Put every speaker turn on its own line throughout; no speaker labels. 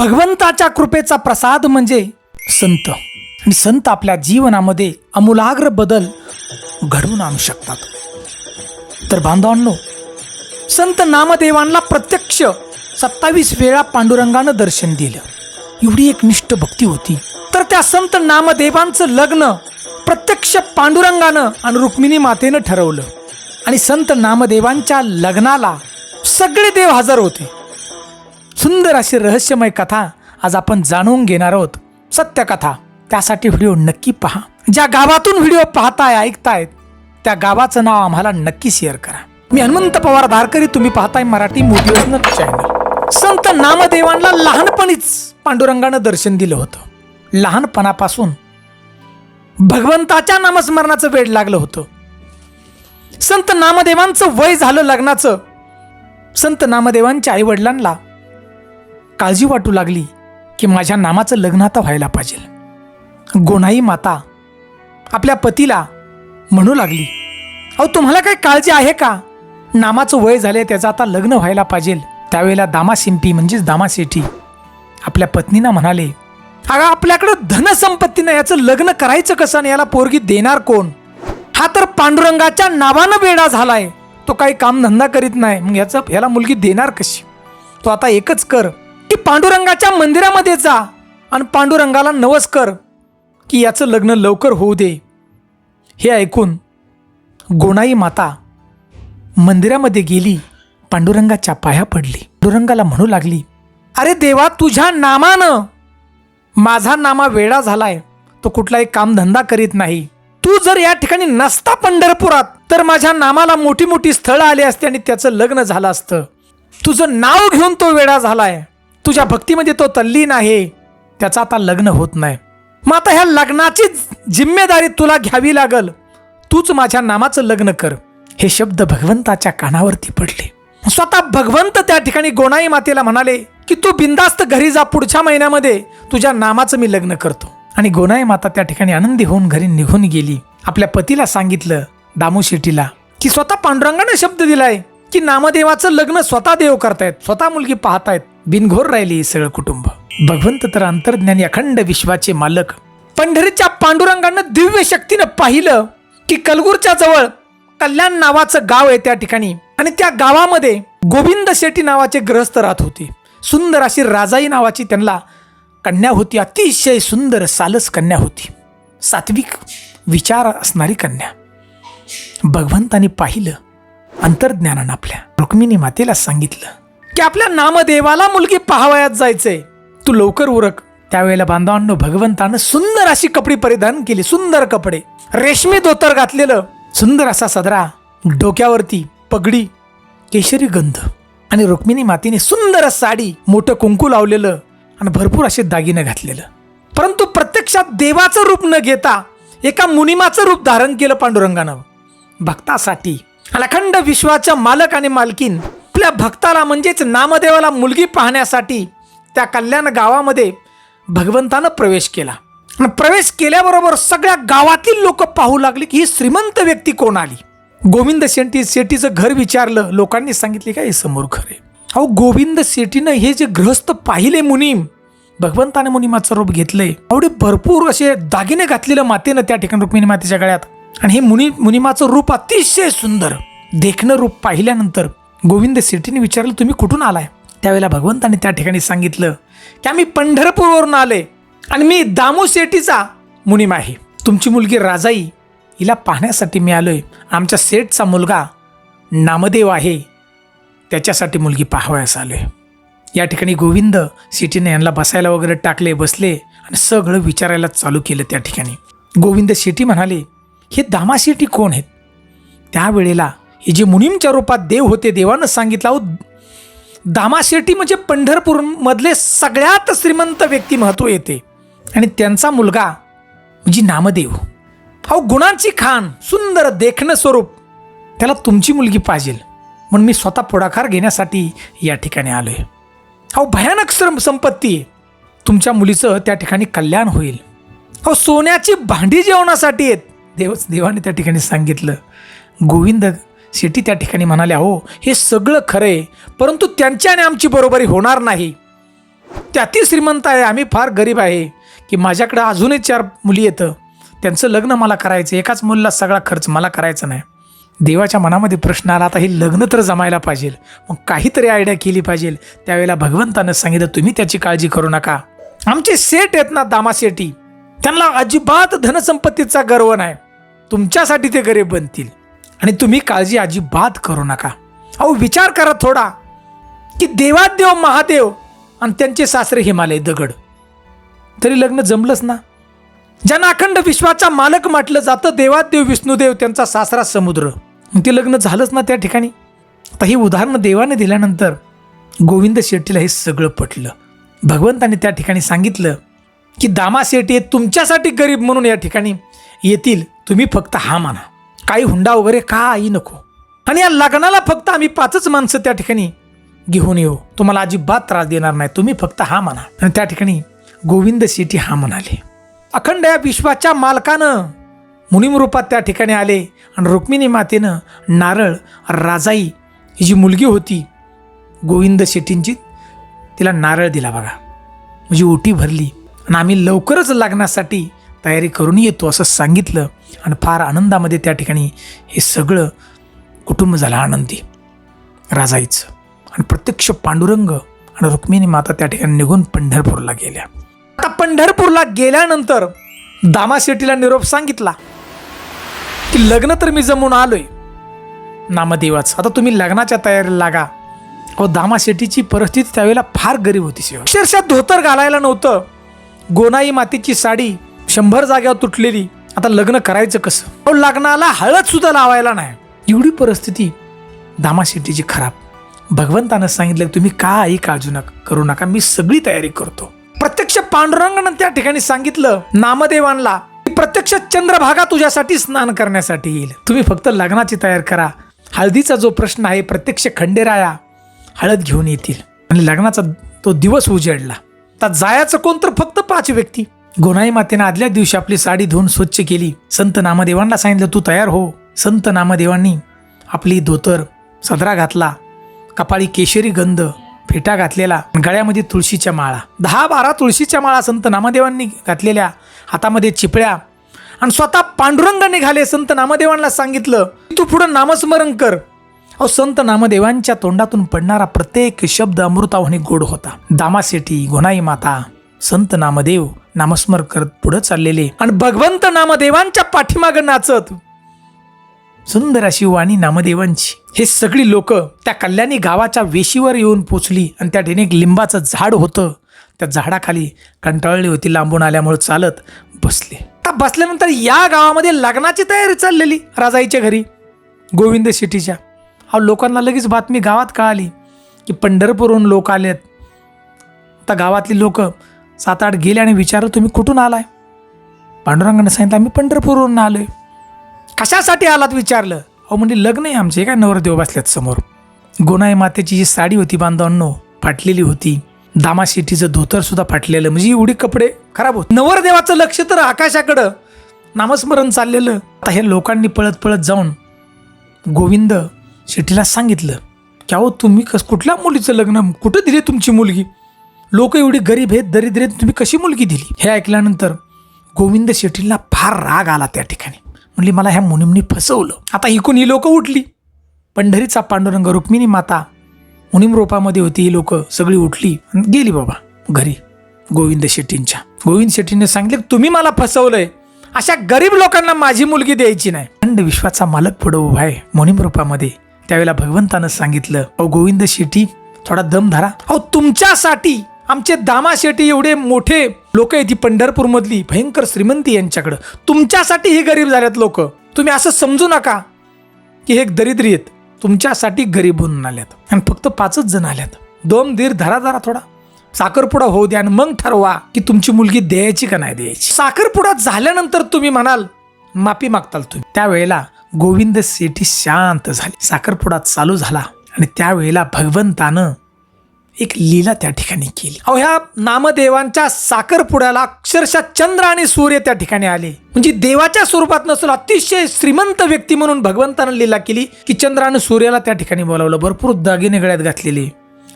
भगवंताच्या कृपेचा प्रसाद म्हणजे संत. आणि संत आपल्या जीवनामध्ये अमूलाग्र बदल घडवून आणू शकतात. तर बांधवांनो संत नामदेवांना प्रत्यक्ष सत्तावीस वेळा पांडुरंगानं दर्शन दिलं. एवढी एक निष्ठ भक्ती होती. तर त्या संत नामदेवांचं लग्न प्रत्यक्ष पांडुरंगानं आणि रुक्मिणी मातेनं ठरवलं. आणि संत नामदेवांच्या लग्नाला सगळे देव हजर होते. सुंदर अशी रहस्यमय कथा आज आपण जाणून घेणार आहोत. सत्यकथा त्यासाठी व्हिडिओ नक्की पहा. ज्या गावातून व्हिडिओ पाहताय ऐकतायत त्या गावाचं नाव आम्हाला नक्की शेअर करा. मी हनुमंत पवार धारकरी तुम्ही पाहताय मराठी मोटिवेशनल चॅनल संत नामदेवांना लहानपणीच पांडुरंगानं दर्शन दिलं होतं. लहानपणापासून भगवंताच्या नामस्मरणाचं वेळ लागलं होतं. संत नामदेवांचं वय झालं लग्नाचं. संत नामदेवांच्या आई वडिलांना काळजी वाटू लागली की माझ्या नामाचं लग्न आता व्हायला पाहिजे. गोणाई माता आपल्या पतीला म्हणू लागली अहो तुम्हाला काही काळजी आहे का? नामाचं वय झाले त्याचं आता लग्न व्हायला पाहिजे. त्यावेळेला दामा शिंपी म्हणजेच दामासेठी आपल्या पत्नीना म्हणाले अगं आपल्याकडं धनसंपत्तीनं याचं लग्न करायचं कसं आणि याला पोरगी देणार कोण? हा तर पांडुरंगाच्या नावानं वेडा झालाय. तो काही काम धंदा करीत नाही. मग याचं याला मुलगी देणार कशी? तो आता एकच कर. की पांडुरंगाच्या मंदिरामध्ये जा आणि पांडुरंगाला नवस कर की याचं लग्न लवकर होऊ दे. हे ऐकून गोणाई माता मंदिरामध्ये गेली पांडुरंगाच्या पाया पडली. पांडुरंगाला म्हणू लागली अरे देवा तुझ्या नामानं माझा नामा वेडा झालाय. तो कुठलाही कामधंदा करीत नाही. तू जर या ठिकाणी नसता पंढरपुरात तर माझ्या नामाला मोठी मोठी स्थळं आली असती आणि त्याचं लग्न झालं असतं. तुझं नाव घेऊन तो वेडा झालाय. तुझ्या भक्तीमध्ये तो तल्लीन आहे त्याचं आता लग्न होत नाही. मग आता ह्या लग्नाची जिम्मेदारी तुला घ्यावी लागल. तूच माझ्या नामाचं लग्न कर. हे शब्द भगवंताच्या कानावरती पडले. स्वतः भगवंत त्या ठिकाणी गोणाई मातेला म्हणाले की तू बिंदास्त घरी जा पुढच्या महिन्यामध्ये तुझ्या नामाचं मी लग्न करतो. आणि गोनाई माता त्या ठिकाणी आनंदी होऊन घरी निघून गेली. आपल्या पतीला सांगितलं दामू शेट्टीला की स्वतः पांडुरंगाने शब्द दिलाय की नामदेवाचं लग्न स्वतः देव करतायत स्वतः मुलगी पाहतायत बिनघोर राहिली हे सगळं कुटुंब. भगवंत तर अंतर्ज्ञानी अखंड विश्वाचे मालक. पंढरीच्या पांडुरंगानं दिव्य शक्तीनं पाहिलं की कलगूरच्या जवळ कल्याण नावाचं गाव आहे त्या ठिकाणी. आणि त्या गावामध्ये गोविंद शेट्टी नावाचे ग्रहस्थ राहत होते. सुंदर अशी राजाई नावाची त्यांना कन्या होती. अतिशय सुंदर सालस कन्या होती. सात्विक विचार असणारी कन्या. भगवंताने पाहिलं अंतर्ज्ञानानं आपल्या रुक्मिणी मातेला सांगितलं की आपल्या नामदेवाला मुलगी पाहावयात जायचंय. तू लवकर उरक. त्यावेळेला बांधवांनो भगवंतानं सुंदर अशी कपडे परिधान केली सुंदर कपडे. रेशमी धोतर घातलेलं सुंदर असा सदरा डोक्यावरती पगडी केशरी गंध आणि रुक्मिणी मातीने सुंदर साडी मोठं कुंकू लावलेलं आणि भरपूर असे दागिने घातलेलं. परंतु प्रत्यक्षात देवाचं रूप न घेता एका मुनिमाचं रूप धारण केलं पांडुरंगानं. भक्तासाठी आणि अखंड विश्वाच्या मालक आणि मालकीन आपल्या भक्ताला म्हणजेच नामदेवाला मुलगी पाहण्यासाठी त्या कल्याण गावामध्ये भगवंतानं प्रवेश केला. आणि प्रवेश केल्याबरोबर सगळ्या गावातील लोक पाहू लागले की ही श्रीमंत व्यक्ती कोण आली? गोविंद शेट्टी शेट्टीचं घर विचारलं. लोकांनी सांगितले का हे समोर घर आहे? अहो गोविंद शेट्टीनं हे जे ग्रहस्थ पाहिले मुनीम भगवंताने मुनिमाचं रूप घेतलंय. एवढे भरपूर असे दागिने घातलेलं मातेनं त्या ठिकाणी रुक्मिणी मातेच्या गळ्यात. आणि हे मुनी मुनिमाचं रूप अतिशय सुंदर. देखणं रूप पाहिल्यानंतर गोविंद सेठीने विचारलं तुम्ही कुठून आलाय? त्यावेळेला भगवंताने त्या ठिकाणी सांगितलं की आम्ही पंढरपूरवरून आले आणि मी दामू शेट्टीचा मुनिम आहे. तुमची मुलगी राजाई हिला पाहण्यासाठी मी आलोय. आमच्या सेठचा मुलगा नामदेव आहे. त्याच्यासाठी मुलगी पाहावयास आलोय. या ठिकाणी गोविंद शेट्टीने यांना बसायला वगैरे टाकले बसले आणि सगळं विचारायला चालू केलं त्या ठिकाणी. गोविंद शेट्टी म्हणाले हे दामा शेट्टी कोण आहेत? त्यावेळेला हे जे मुनीमच्या रूपात देव होते देवानं सांगितलं अहो दामाशेटी म्हणजे पंढरपूरमधले सगळ्यात श्रीमंत व्यक्तिमत्व येते. आणि त्यांचा मुलगा म्हणजे नामदेव. अहो गुणांची खान सुंदर देखणं स्वरूप. त्याला तुमची मुलगी पाहिजे. म्हणून मी स्वतः पुढाकार घेण्यासाठी या ठिकाणी आलो आहे अहो भयानक श्रम संपत्ती आहे. तुमच्या मुलीचं त्या ठिकाणी कल्याण होईल. अहो सोन्याची भांडी जेवणासाठी आहेत. देव देवाने त्या ठिकाणी सांगितलं. गोविंद शेट्टी त्या ठिकाणी म्हणाले अहो हे सगळं खरं आहे परंतु त्यांच्याने आमची बरोबरी होणार नाही. त्यातील श्रीमंत आहे आम्ही फार गरीब आहे की माझ्याकडे अजूनही चार मुली येतं. त्यांचं लग्न मला करायचं एकाच मुलीला सगळा खर्च मला करायचा नाही. देवाच्या मनामध्ये प्रश्न आला आता हे लग्न तर जमायला पाहिजे. मग काहीतरी आयडिया केली पाहिजे. त्यावेळेला भगवंतानं सांगितलं तुम्ही त्याची काळजी करू नका. आमचे सेठ आहेत ना दामा शेठी त्यांना अजिबात धनसंपत्तीचा गर्व नाही. तुमच्यासाठी ते गरीब बनतील. आणि तुम्ही काळजी अजिबात करू नका. अहो विचार करा थोडा की देवादेव महादेव आणि त्यांचे सासरे हिमालय दगड. तरी लग्न जमलंच ना? ज्यांना अखंड विश्वाचा मालक म्हटलं जातं देवादेव विष्णुदेव त्यांचा सासरा समुद्र. ते लग्न झालंच ना त्या ठिकाणी? आता ही उदाहरणं देवाने दिल्यानंतर गोविंद शेट्टीला हे सगळं पटलं. भगवंताने त्या ठिकाणी सांगितलं की दामा शेट्टी तुमच्यासाठी गरीब म्हणून या ठिकाणी येतील. तुम्ही फक्त हा माना. काही हुंडा वगैरे काही नको. आणि या लग्नाला फक्त आम्ही पाचच माणसं त्या ठिकाणी घेऊन येऊ. तुम्हाला अजिबात त्रास देणार नाही. तुम्ही फक्त हा म्हणा. आणि त्या ठिकाणी गोविंद शेट्टी हा म्हणाले अखंड या विश्वाच्या मालकानं मुनिम रूपात त्या ठिकाणी आले आणि रुक्मिणी मातेनं नारळ राजाई ही जी मुलगी होती गोविंद शेट्टींची तिला नारळ दिला बघा. म्हणजे ओटी भरली. आणि आम्ही लवकरच लग्नासाठी तयारी करून येतो असं सांगितलं आणि फार आनंदामध्ये त्या ठिकाणी हे सगळं कुटुंब झालं आनंदी राजाईचं. आणि प्रत्यक्ष पांडुरंग आणि रुक्मिणी माता त्या ठिकाणी निघून पंढरपूरला गेल्या. आता पंढरपूरला गेल्यानंतर दामा शेट्टीला निरोप सांगितला की लग्न तर मी जमून आलोय. नामदेवाच. आता तुम्ही लग्नाच्या तयारीला लागा. अहो दामा शेट्टीची परिस्थिती त्यावेळेला फार गरीब होती अक्षरशः धोतर घालायला नव्हतं. गोनाई मातीची साडी शंभर जाग्यावर तुटलेली. आता लग्न करायचं कसं? अहो लग्नाला हळद सुद्धा लावायला नाही. एवढी परिस्थिती दामा शेट्टीची खराब. भगवंतानं सांगितलं तुम्ही काही काळजी नका करू नका? मी सगळी तयारी करतो. प्रत्यक्ष पांडुरंगानं त्या ठिकाणी सांगितलं नामदेवांना की प्रत्यक्ष चंद्रभागा तुझ्यासाठी स्नान करण्यासाठी येईल. तुम्ही फक्त लग्नाची तयार करा. हळदीचा जो प्रश्न आहे प्रत्यक्ष खंडेराया हळद घेऊन येतील. आणि लग्नाचा तो दिवस उजेडला. आता जायचं कोण तर फक्त पाच व्यक्ती. गोनाई मातेनं आदल्या दिवशी आपली साडी धुवून स्वच्छ केली. संत नामदेवांना सांगितलं तू तयार हो. संत नामदेवांनी आपली धोतर सदरा घातला कपाळी केशरी गंध फेटा घातलेला गळ्यामध्ये तुळशीच्या माळा. दहा बारा तुळशीच्या माळा संत नामदेवांनी घातलेल्या हातामध्ये चिपळ्या आणि स्वतः पांडुरंग निघाले. संत नामदेवांना सांगितलं तू पुढं नामस्मरण कर. अहो संत नामदेवांच्या तोंडातून पडणारा प्रत्येक शब्द अमृतावणी गोड होता. दामासेठी गोनाई माता. संत नामदेव नामस्मर करत पुढे चाललेले. आणि भगवंत नामदेवांच्या पाठीमागं नाचत. सुंदर अशी वाणी नामदेवांची. हे सगळी लोक त्या कल्याणी गावाच्या वेशीवर येऊन पोचली आणि त्या ठिकाणी एक लिंबाचं झाड होतं. त्या झाडाखाली कंटाळली होती लांबून आल्यामुळे चालत बसले. आता बसल्यानंतर या गावामध्ये लग्नाची तयारी चाललेली राजाईच्या घरी गोविंद शेट्टीच्या. अहो लोकांना लगेच बातमी गावात कळाली की पंढरपूरहून लोक आलेत. आता गावातली लोक सात आठ गेले आणि विचारलं तुम्ही कुठून आलाय? पांडुरंगाने सांगितलं आम्ही पंढरपूरवरून आलोय. कशासाठी आलात? विचारलं. अहो म्हणजे लग्न आहे आमचे काय नवरदेव बसल्यात समोर. गोनाई मातेची जी साडी होती बांधवांनो फाटलेली होती. दामा शेट्टीचं धोतर सुद्धा फाटलेलं म्हणजे एवढी कपडे खराब होत. नवरदेवाचं लक्ष तर आकाशाकडं. नामस्मरण चाललेलं. आता हे लोकांनी पळत पळत जाऊन गोविंद शेट्टीला सांगितलं की अहो तुम्ही कस कुठल्या मुलीचं लग्न? कुठं दिली तुमची मुलगी? लोक एवढी गरीब आहेत दरिद्र आहेत तुम्ही कशी मुलगी दिली? हे ऐकल्यानंतर गोविंद शेट्टींना फार राग आला त्या ठिकाणी. म्हणली मला ह्या मुनिमनी फसवलं. आता इकून ही लोक उठली. पंढरीचा पांडुरंग रुक्मिणी माता मुनिम रोपामध्ये होती ही लोक सगळी उठली आणि गेली बाबा घरी गोविंद शेट्टींच्या. गोविंद शेट्टीने सांगितलं तुम्ही मला फसवलंय. अशा गरीब लोकांना माझी मुलगी द्यायची नाही. खंड विश्वाचा मालक पुढं उभा आहे मुनिम रूपामध्ये. त्यावेळेला भगवंतानं सांगितलं अहो गोविंद शेट्टी थोडा दम धरा. अहो तुमच्यासाठी आमचे दामा शेट्टी एवढे मोठे लोक आहेत ती भयंकर श्रीमंती यांच्याकडं. तुमच्यासाठी हे गरीब झाल्यात लोक. तुम्ही असं समजू नका की हे दरिद्री आहेत. तुमच्यासाठी गरीब होऊन आल्यात. आणि फक्त पाचच जण आल्यात. दोन धीर धरा धरा थोडा. साखरपुडा होऊ द्या आणि मग ठरवा की तुमची मुलगी द्यायची का नाही द्यायची. साखरपुडा झाल्यानंतर तुम्ही म्हणाल माफी मागताल तुम्ही. त्यावेळेला गोविंद शेटी शांत झाले. साखरपुडा चालू झाला. आणि त्यावेळेला भगवंतानं एक लीला त्या ठिकाणी केली. अहो ह्या नामदेवांच्या साखरपुड्याला अक्षरशः चंद्र आणि सूर्य त्या ठिकाणी आले. म्हणजे देवाच्या स्वरूपात नसून अतिशय श्रीमंत व्यक्ती म्हणून भगवंतानं लीला केली की चंद्र आणि सूर्याला त्या ठिकाणी बोलावलं. भरपूर दागिने गळ्यात घातलेले.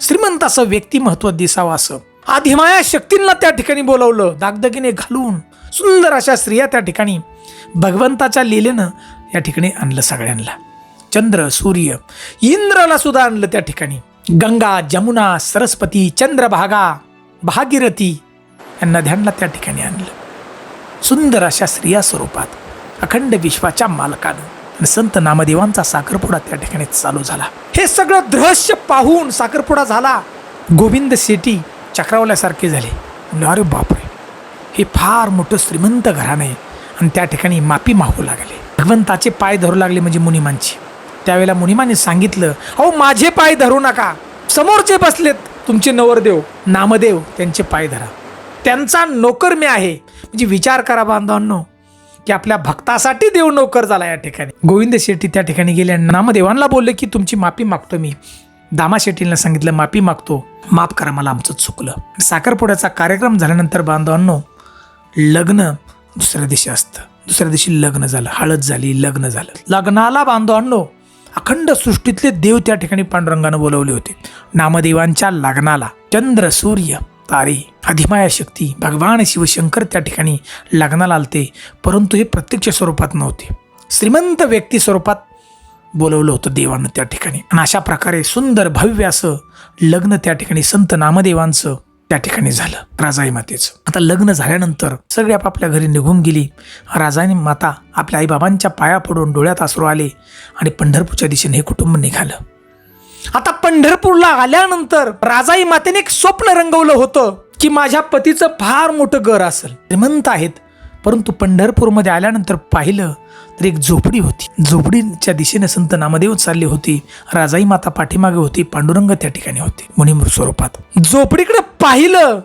श्रीमंत असं व्यक्तिमत्व दिसावं असं. आधिमाया शक्तींना त्या ठिकाणी बोलवलं. दागदागिने घालून. सुंदर अशा स्त्रिया त्या ठिकाणी भगवंताच्या लीलेनं या ठिकाणी आणलं सगळ्यांना. चंद्र सूर्य इंद्राला सुद्धा आणलं त्या ठिकाणी. गंगा जमुना सरस्वती चंद्रभागा भागीरथी यांना ध्यानला त्या ठिकाणी आणलं. सुंदर अशा स्त्रिया स्वरूपात अखंड विश्वाच्या मालकानं आणि संत नामदेवांचा साखरपुडा त्या ठिकाणी चालू झाला. हे सगळं दृश्य पाहून साखरपुडा झाला. गोविंद शेटी चक्रावल्यासारखे झाले. अरे बापरे! हे फार मोठं श्रीमंत घराणं आहे. आणि त्या ठिकाणी मापी मागू लागले. भगवंताचे पाय धरू लागले म्हणजे मुनिमांची. त्यावेळेला मुनिमाने सांगितलं अहो माझे पाय धरू नका. समोरचे बसलेत. तुमचे नवरदेव नामदेव त्यांचे पाय धरा. त्यांचा नोकर मी आहे. म्हणजे विचार करा बांधवांनो की आपल्या भक्तासाठी देव नोकर झाला या ठिकाणी. गोविंद शेट्टी त्या ठिकाणी गेले आणि नामदेवांना बोलले की तुमची माफी मागतो मी. दामा शेट्टींना सांगितलं माफी मागतो. माफ करा मला आमचं चुकलं. साखरपुड्याचा कार्यक्रम झाल्यानंतर बांधवांनो लग्न दुसऱ्या दिवशी असतं. दुसऱ्या दिवशी लग्न झालं हळद झाली लग्न झालं. लग्नाला बांधवांनो अखंड सृष्टीतले देव त्या ठिकाणी पांडुरंगानं बोलवले होते. नामदेवांच्या लग्नाला चंद्र सूर्य तारे अधिमाया शक्ती भगवान शिवशंकर त्या ठिकाणी लग्नाला आलते. परंतु हे प्रत्यक्ष स्वरूपात नव्हते. श्रीमंत व्यक्ती स्वरूपात बोलवलं होतं देवानं त्या ठिकाणी. आणि अशा प्रकारे सुंदर भव्य असं लग्न त्या ठिकाणी संत नामदेवांचं त्या ठिकाणी झालं राजाई मातेचं. आता लग्न झाल्यानंतर सगळे आपापल्या घरी निघून गेली. राजाने माता आपल्या आईबाबांच्या पाया पडून डोळ्यात आसरू आले आणि पंढरपूरच्या दिशेने हे कुटुंब निघालं. आता पंढरपूरला आल्यानंतर राजाई मातेने एक स्वप्न रंगवलं होतं की माझ्या पतीचं फार मोठं घर असेल. श्रीमंत आहेत परंतु पंढरपूरमध्ये आल्यानंतर पाहिलं तर एक झोपडी होती. झोपडीच्या दिशेने संत नामदेव चालले होते. राजाई माता पाठीमागे होती. पांडुरंग त्या ठिकाणी होते. मुनिमृत स्वरूपात. झोपडीकडे पाहिलं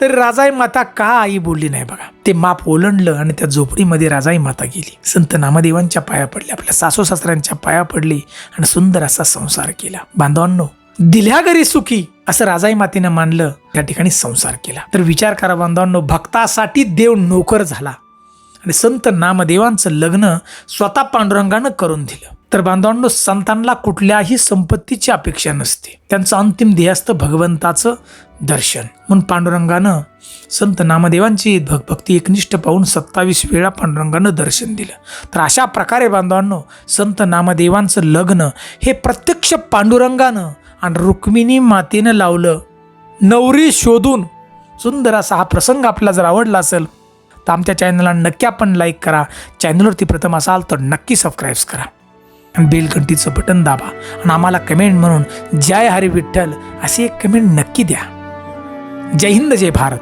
तर राजाई माता का आई बोलली नाही बघा. ते माप ओलंडलं आणि त्या झोपडीमध्ये राजाई माता गेली. संत नामदेवांच्या पाया पडल्या. आपल्या सासू सासऱ्यांच्या पाया पडली आणि सुंदर असा संसार केला. बांधवांनो दिल्या घरी सुखी असं राजाई मातेनं मानलं त्या ठिकाणी संसार केला. तर विचार करा बांधवांनो भक्तासाठी देव नोकर झाला. आणि संत नामदेवांचं लग्न स्वतः पांडुरंगानं करून दिलं. तर बांधवांनो संतांना कुठल्याही संपत्तीची अपेक्षा नसते. त्यांचं अंतिम ध्येयस्त भगवंताचं दर्शन. म्हणून पांडुरंगानं संत नामदेवांची भग भक्ती एकनिष्ठ पाहून सत्तावीस वेळा पांडुरंगानं दर्शन दिलं. तर अशा प्रकारे बांधवांनो संत नामदेवांचं लग्न हे प्रत्यक्ष पांडुरंगानं आणि रुक्मिणी मातेनं लावलं. नवरी शोधून. सुंदर असा हा प्रसंग आपला जर आवडला असेल तर आमच्या चॅनलला नक्की आपण लाईक करा. चॅनलवरती प्रथम असाल तर नक्की सबस्क्राईब्स करा. आणि बेल घंटीचं बटन दाबा. आणि आम्हाला कमेंट म्हणून जय हरी विठ्ठल अशी एक कमेंट नक्की द्या. जय हिंद जय भारत.